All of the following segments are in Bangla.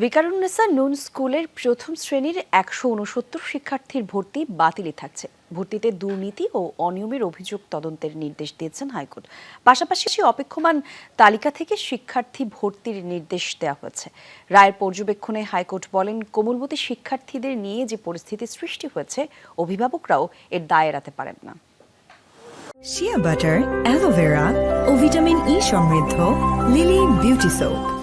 ভিকারুন্নেসা নুন স্কুলের প্রথম শ্রেণির একশো উনসত্তর শিক্ষার্থীর ভর্তি বাতিলই থাকছে। ভর্তিতে দুর্নীতি ও অনিয়মের অভিযোগ তদন্তের নির্দেশ দিয়েছেন হাইকোর্ট। পাশাপাশি অপেক্ষমান তালিকা থেকে শিক্ষার্থী ভর্তির নির্দেশ দেওয়া হয়েছে। রায়ের পর্যবেক্ষণে হাইকোর্ট বলেন, কোমলমতি শিক্ষার্থীদের নিয়ে যে পরিস্থিতি সৃষ্টি হয়েছে, অভিভাবকরাও এর দায় এড়াতে পারেন না। শিয়া বাটার অ্যালোভেরা ও ভিটামিন ই সমৃদ্ধ লিলি বিউটি সোপ।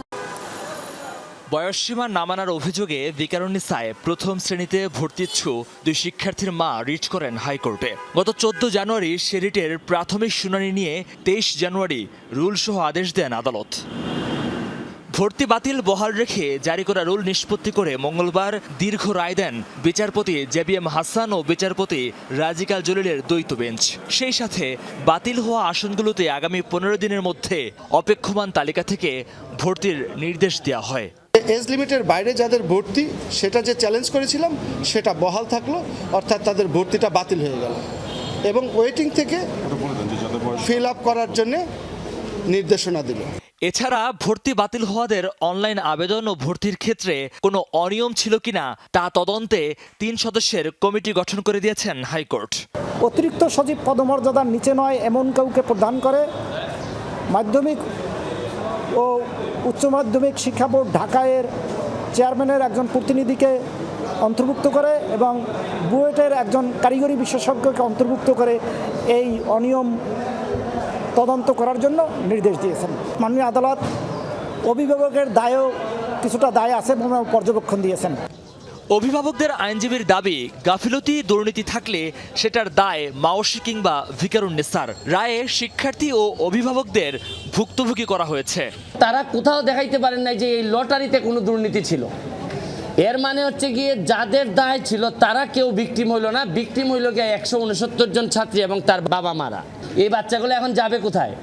বয়সসীমা না মানার অভিযোগে বিকারুন্নিসায় প্রথম শ্রেণীতে ভর্তিচ্ছু দুই শিক্ষার্থীর মা রিট করেন হাইকোর্টে। গত চোদ্দ জানুয়ারি সে রিটের প্রাথমিক শুনানি নিয়ে তেইশ জানুয়ারি রুলসহ আদেশ দেন আদালত। ভর্তি বাতিল বহাল রেখে জারি করা রুল নিষ্পত্তি করে মঙ্গলবার দীর্ঘ রায় দেন বিচারপতি জেবিএম হাসান ও বিচারপতি রাজিকাল জলিলের দ্বৈত বেঞ্চ। সেই সাথে বাতিল হওয়া আসনগুলোতে আগামী পনেরো দিনের মধ্যে অপেক্ষমান তালিকা থেকে ভর্তির নির্দেশ দেওয়া হয়। এজ লিমিটের বাইরে যাদের ভর্তি সেটা যে চ্যালেঞ্জ করেছিলাম সেটা বহাল থাকল অর্থাৎ তাদের ভর্তিটা বাতিল হয়ে গেল। এবং ওয়েটিং থেকে ফিল আপ করার জন্য নির্দেশনা দিল। এছাড়া ভর্তি বাতিল হওয়াদের অনলাইন আবেদন ও ভর্তির ক্ষেত্রে কোনো অনিয়ম ছিল কিনা তা তদন্তে তিন সদস্যের কমিটি গঠন করে দিয়েছেন হাইকোর্ট। অতিরিক্ত সচিব পদমর্যাদার নিচে নয় এমন কাউকে প্রদান করে। মাধ্যমিক ও উচ্চ মাধ্যমিক শিক্ষা বোর্ড ঢাকায়ের চেয়ারম্যানের একজন প্রতিনিধিকে অন্তর্ভুক্ত করে এবং বুয়েটের একজন কারিগরি বিশেষজ্ঞকে অন্তর্ভুক্ত করে এই অনিয়ম তদন্ত করার জন্য নির্দেশ দিয়েছেন। মাননীয় আদালত অভিভাবকের দায়ও কিছুটা দায় আছে পর্যবেক্ষণ দিয়েছেন। অভিভাবকদের আইনজীবীর দাবি, গাফিলতি দুর্নীতি থাকলে সেটার দায় মাওসি কিংবা ভিকারুন্নেসার রায়ে শিক্ষার্থী ও অভিভাবকদের ভুক্তভোগী করা হয়েছে। তারা কোথাও দেখাইতে পারেন নাই যে এই লটারিতে কোনো দুর্নীতি ছিল। এর মানে হচ্ছে গিয়ে যাদের দায় ছিল, তারা কেউ বিক্টিম হইল না। বিক্টিম হইল গিয়ে একশো উনসত্তর জন ছাত্রী এবং তার বাবা মারা এই বাচ্চাগুলো এখন যাবে কোথায়?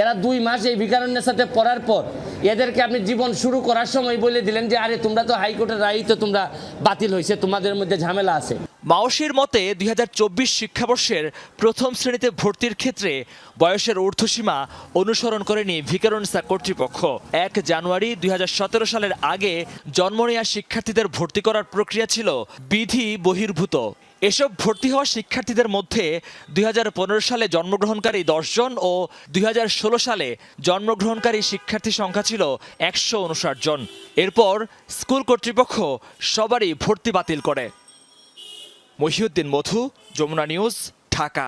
এরা দুই মাস এই ভিকারণ্যের সাথে পড়ার পর এদেরকে আপনি জীবন শুরু করার সময় বলে দিলেন যে, আরে, তোমরা তো হাইকোর্টের রায় তো তোমরা বাতিল হয়েছে তোমাদের মধ্যে ঝামেলা আছে। মাওসির মতে, দুই হাজার চব্বিশ শিক্ষাবর্ষের প্রথম শ্রেণীতে ভর্তির ক্ষেত্রে বয়সের ঊর্ধ্বসীমা অনুসরণ করেনি ভিকারুন্সা কর্তৃপক্ষ। এক জানুয়ারি দুই হাজার সতেরো সালের আগে জন্ম নেওয়া শিক্ষার্থীদের ভর্তি করার প্রক্রিয়া ছিল বিধি বহির্ভূত। এসব ভর্তি হওয়া শিক্ষার্থীদের মধ্যে দুই হাজার পনেরো সালে জন্মগ্রহণকারী দশজন ও দুই হাজার ষোলো সালে জন্মগ্রহণকারী শিক্ষার্থী সংখ্যা ছিল একশো উনষাট জন। এরপর স্কুল কর্তৃপক্ষ সবারই ভর্তি বাতিল করে। মহিউদ্দিন মধু, যমুনা নিউজ, ঢাকা।